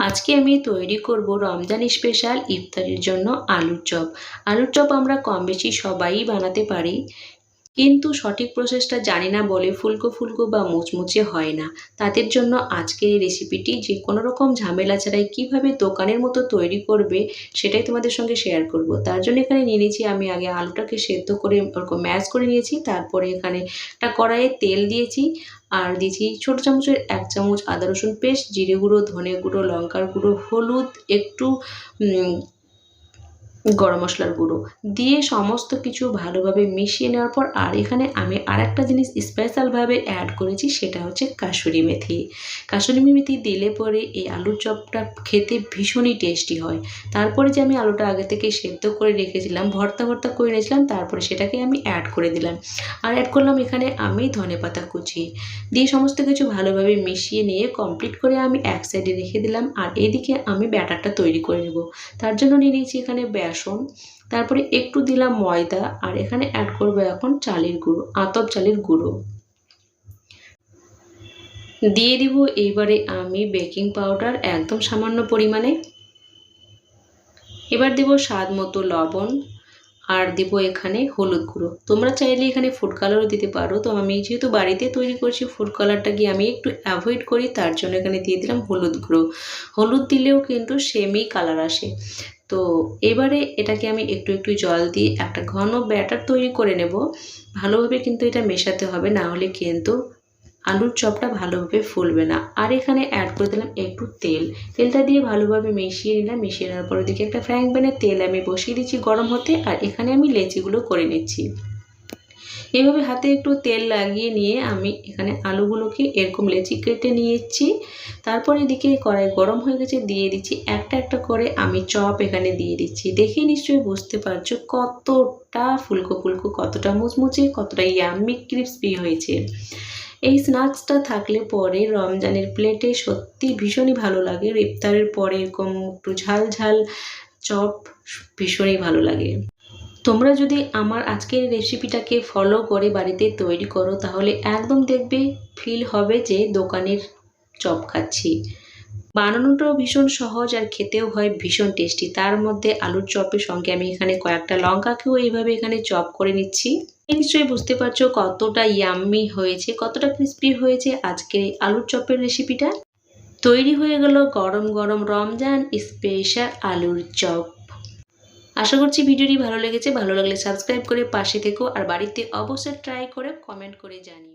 আজকে আমি তৈরি করব রমজান স্পেশাল ইফতারির জন্য আলুর চপ। আলুর চপ আমরা কম বেশি সবাই বানাতে পারি। কিন্তু সঠিক প্রসেসটা জানি না বলে ফুলকো ফুলকো বা মুচমুচে হয় না। তাদের জন্য আজকের এই রেসিপিটি যে কোনো রকম ঝামেলা ছাড়াই কীভাবে দোকানের মতো তৈরি করবে সেটাই তোমাদের সঙ্গে শেয়ার করব। তার জন্য এখানে নিয়ে নিয়েছি, আমি আগে আলুটাকে সেদ্ধ করে ওরকম ম্যাশ করে নিয়েছি, তারপরে এখানে একটা কড়াইয়ে তেল দিয়েছি, আর দিয়েছি ছোটো চামচের এক চামচ আদা রসুন পেস্ট, জিরে গুঁড়ো, ধনে গুঁড়ো, লঙ্কার গুঁড়ো, হলুদ, একটু গরম মশলার গুঁড়ো। দিয়ে সমস্ত কিছু ভালোভাবে মিশিয়ে নেওয়ার পর আর এখানে আমি আর একটা জিনিস স্পেশালভাবে অ্যাড করেছি, সেটা হচ্ছে কাসুরি মেথি। কাসুরি মেথি দিলে পরে এই আলুর চপটা খেতে ভীষণই টেস্টি হয়। তারপরে যে আমি আলুটা আগে থেকে সেদ্ধ করে রেখেছিলাম, ভর্তা ভর্তা করে নিয়েছিলাম তারপরে সেটাকে আমি অ্যাড করে দিলাম। আর অ্যাড করলাম এখানে আমি ধনে পাতা কুচি। দিয়ে সমস্ত কিছু ভালোভাবে মিশিয়ে নিয়ে কমপ্লিট করে আমি এক সাইডে রেখে দিলাম। আর এদিকে আমি ব্যাটারটা তৈরি করে নেব। তার জন্য নিয়ে নিয়েছি এখানে বেসন, তারপরে একটু দিলাম ময়দা, আর এখানে অ্যাড করব এখন চালের গুঁড়ো, আতপ চালের গুঁড়ো। দিয়ে দিব এইবারে আমি বেকিং পাউডার একদম সামান্য পরিমাণে। এবার দেব স্বাদ মতো লবণ, আর দিব এখানে হলুদ গুঁড়ো। তোমরা চাইলে এখানে ফুড কালারও দিতে পারো। তো আমি যেহেতু বাড়িতে তৈরি করছি ফুড কালারটা গিয়ে আমি একটু অ্যাভয়েড করি, তার জন্য এখানে দিয়ে দিলাম হলুদ গুঁড়ো। হলুদ দিলেও কিন্তু সেমই কালার আসে। তো এবারে এটাকে আমি একটু একটু জল দিয়ে একটা ঘন ব্যাটার তৈরি করে নেব। ভালোভাবে কিন্তু এটা মেশাতে হবে, না হলে কিন্তু আলুর চপটা ভালোভাবে ফুলবে না। আর এখানে অ্যাড করে দিলাম একটু তেল। তেলটা দিয়ে ভালোভাবে মিশিয়ে নিলাম, মিশিয়ে নেওয়ার পর ওদিকে একটা ফ্রাইং প্যানে তেল আমি বসিয়ে দিচ্ছি গরম হতে, আর এখানে আমি লেচিগুলো করে নিচ্ছি। এইভাবে হাতে একটু তেল লাগিয়ে নিয়ে আমি এখানে আলুগুলোকে এরকম লেচি কেটে নিয়েছি। তারপর এদিকে কড়াই গরম হয়ে গেছে, দিয়ে দিচ্ছি একটা একটা করে আমি চপ এখানে দিয়ে দিচ্ছি। দেখে নিশ্চয়ই বুঝতে পারছ কতটা ফুলকো ফুলকো, কতটা মুচমুচে, কতটা ইয়াম্মি ক্রিপসপি হয়েছে। এই স্ন্যাক্সটা থাকলে পরে রমজানের প্লেটে সত্যি ভীষণই ভালো লাগে। ইফতারের পরে এরকম একটু ঝাল ঝাল চপ ভীষণই ভালো লাগে। তোমরা যদি আমার আজকের রেসিপিটাকে ফলো করে বাড়িতে তৈরি করো, তাহলে একদম দেখবে ফিল হবে যে দোকানের চপ খাচ্ছি। বানানোটাও ভীষণ সহজ আর খেতেও হয় ভীষণ টেস্টি তার মধ্যে আলুর চপের সঙ্গে আমি এখানে কয়েকটা লঙ্কাকেও এইভাবে এখানে চপ করে নিচ্ছি। নিশ্চয়ই বুঝতে পারছ কতটা ইয়াম্মি হয়েছে, কতটা ক্রিস্পি হয়েছে আজকের আলুর চপের রেসিপিটা তৈরি হয়ে গেল গরম গরম রমজান স্পেশাল আলুর চপ। আশা করছি ভিডিওটি ভালো লেগেছে। ভালো লাগলে সাবস্ক্রাইব করে পাশে থেকো আর বাড়িতে অবশ্যই ট্রাই করে কমেন্ট করে জানিও।